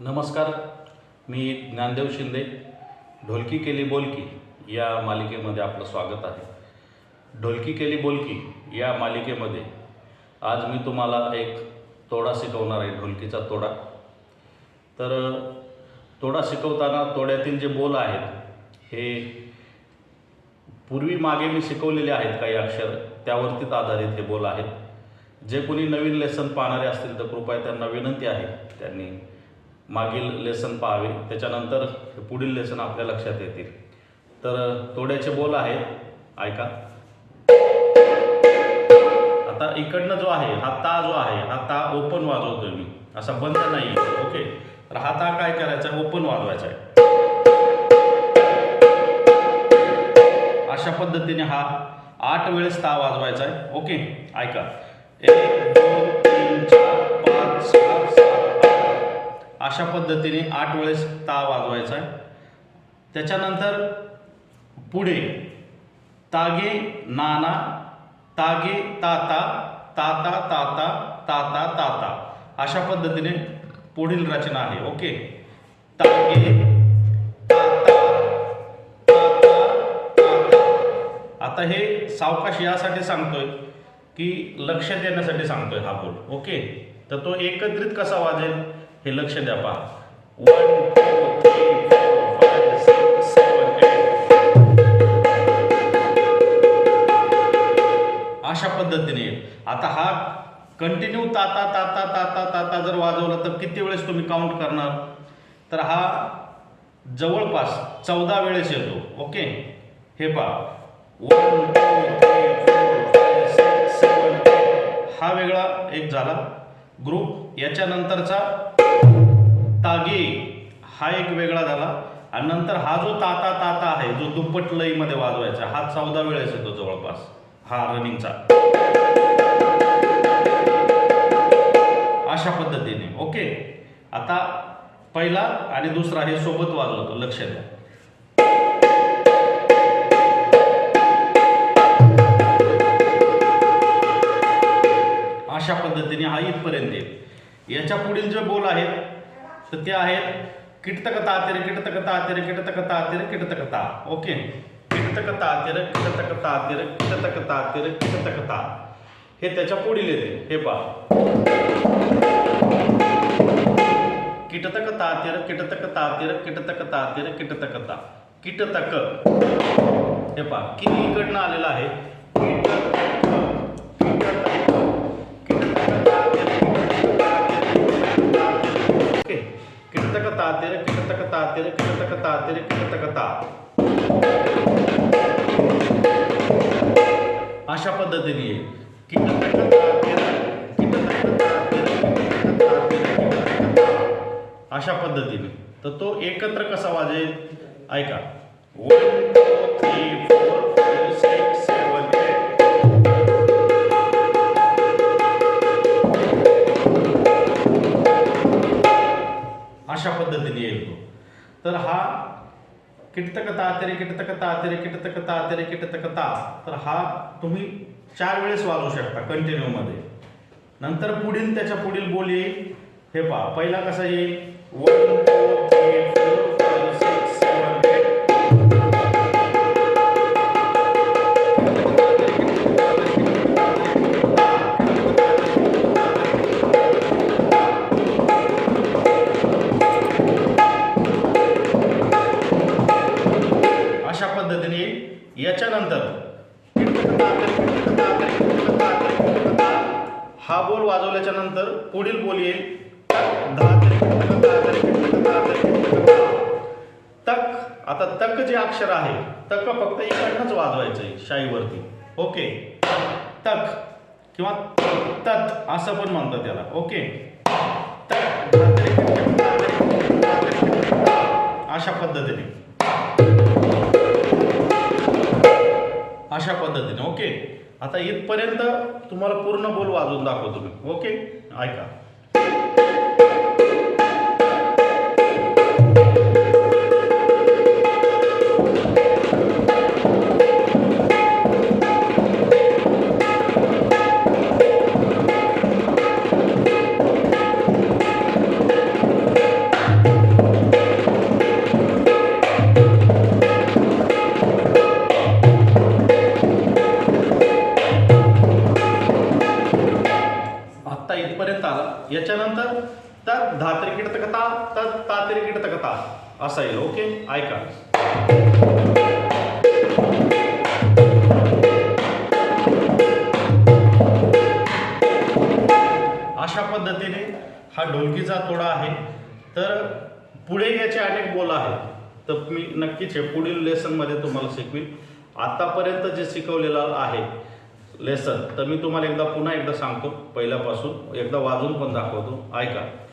नमस्कार मी ज्ञानदेव शिंदे. ढोलकी केली बोलकी या मालिकेमध्ये आपलं स्वागत आहे. ढोलकी केली बोलकी या मालिकेमध्ये आज मी तुम्हाला एक तोडा शिकवणार आहे ढोलकीचा तोडा. तर तोडा शिकवताना तोड्यातील जे बोल आहेत हे पूर्वी मागे मी शिकवलेले आहेत काही अक्षर त्यावरतीच आधारित हे बोल आहेत. जे कोणी नवीन लेसन पाहणारे असतील तर कृपया त्यांना विनंती आहे त्यांनी मागील लेसन पाहावे. त्याच्यानंतर पुढील लेसन आपल्या लक्षात येतील. तर तोड्याचे बोल आहेत. ऐका. आता इकडनं जो आहे हा ता जो आहे हा ता ओपन वाजवतोय मी. असा बंद नाही ओके? तर हा ता काय करायचा आहे? ओपन वाजवायचा आहे. अशा पद्धतीने हा आठ वेळेस ता वाजवायचा आहे ओके? ऐका. एक दोन अशा पद्धतीने आठ वेळेस ता वाजवायचा आहे. त्याच्यानंतर पुढे तागे नाना तागे ताता ताता ताता ताता ताता अशा पद्धतीने पुढील रचना आहे. ओके? तागे ताता ताता ताता. आता हे सावकाश यासाठी सांगतोय की लक्षात येण्यासाठी सांगतोय हा बोल ओके? तर तो एकत्रित कसा वाजेल? हे लक्ष द्या पहा. One two three four five six seven eight अशा पद्धतीने. आता हा कंटिन्यू ताता ताता ताता ताता जर वाजवला तर किती वेळेस तुम्ही काउंट करणार? तर हा जवळपास चौदा वेळेस येतो. ओके हे पहा. One two three four five six seven हा वेगळा एक झाला. ग्रुप. याच्यानंतरचा तागे हा एक वेगळा झाला. आणि नंतर हा जो ताता ताता आहे जो दुप्पट लईमध्ये वाजवायचा हा चौदा वेळेस येतो जवळपास हा रनिंगचा. अशा पद्धतीने ओके? आता पहिला आणि दुसरा हे सोबत वाजवतो लक्ष द्या. अशा पद्धतीने हा इथपर्यंत येईल. याच्या पुढील जे बोल आहेत तर ते आहेत किटतक तातेर किटतक तातेर किटतक तातेर किटतकता. ओके? किटतक तातेर किटतक तातेर किटतक तातेर कीटकता हे त्याच्या पुढील येते. हे पहा. किटतक तातेर किटतक तातेर किटतक तातेर कीटतकता. किटतक. हे पहा. किती इकडनं आलेलं आहे? कीटक किटतक तातेर किटतक तातेर किटतक तातेर किटतक ता. अशा पद्धतीने येईल ता. अशा पद्धतीने. तर तो एकत्र कसा वाजेल? ऐका. वन टू थ्री तर हा किटतक तातेरे किटतक तातेरे किटतक तातेरे किटतक तर हा तुम्ही चार वेळेस वाजवू शकता कंटिन्यूमध्ये नंतर पुढील त्याच्या पुढील बोल. येईल हे पहा पहिला कसा येईल? वन पद्धतीने येईल याच्यानंतर हा बोल वाजवल्याच्या नंतर पुढील बोल येईल. तक. आता तक जे अक्षर आहे तक फक्त इकडनंच वाजवायचं आहे शाईवरती. ओके? तक. किंवा तत असं पण म्हणतात त्याला. ओके? अशा पद्धतीने. अशा पद्धतीने ओके आता इथपर्यंत तुम्हाला पूर्ण बोल वाजवून दाखवतो मी ओके ऐका. तर धात्री कीटकता तर तात्री कीटकता. असा येईल ओके? ऐका. अशा पद्धतीने हा ढोलकीचा तोडा आहे. तर पुढे याचे अनेक बोल आहेत. तर मी नक्कीच हे पुढील लेसनमध्ये तुम्हाला शिकवीन. आतापर्यंत जे शिकवलेलं आहे लेसन तर मी तुम्हाला एकदा पुन्हा एकदा सांगतो पहिल्यापासून. एकदा वाजून पण दाखवतो. ऐका.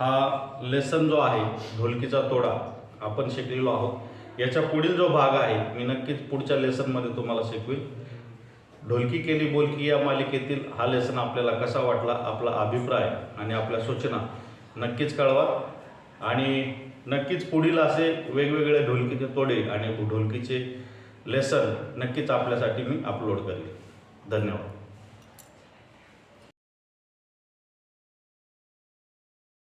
हा लेसन जो आहे ढोलकीचा तोडा आपण शिकलेलो आहोत. याच्या पुढील जो भाग आहे मी नक्कीच पुढच्या लेसनमध्ये तुम्हाला शिकवेल ढोलकी केली बोलकी या मालिकेतील हा लेसन आपल्याला कसा वाटला आपला अभिप्राय आणि आपल्या सूचना नक्कीच कळवा. आणि नक्कीच पुढील असे वेगवेगळे ढोलकीचे तोडे आणि ढोलकीचे लेसन नक्कीच आपल्यासाठी मी अपलोड करेन. धन्यवाद.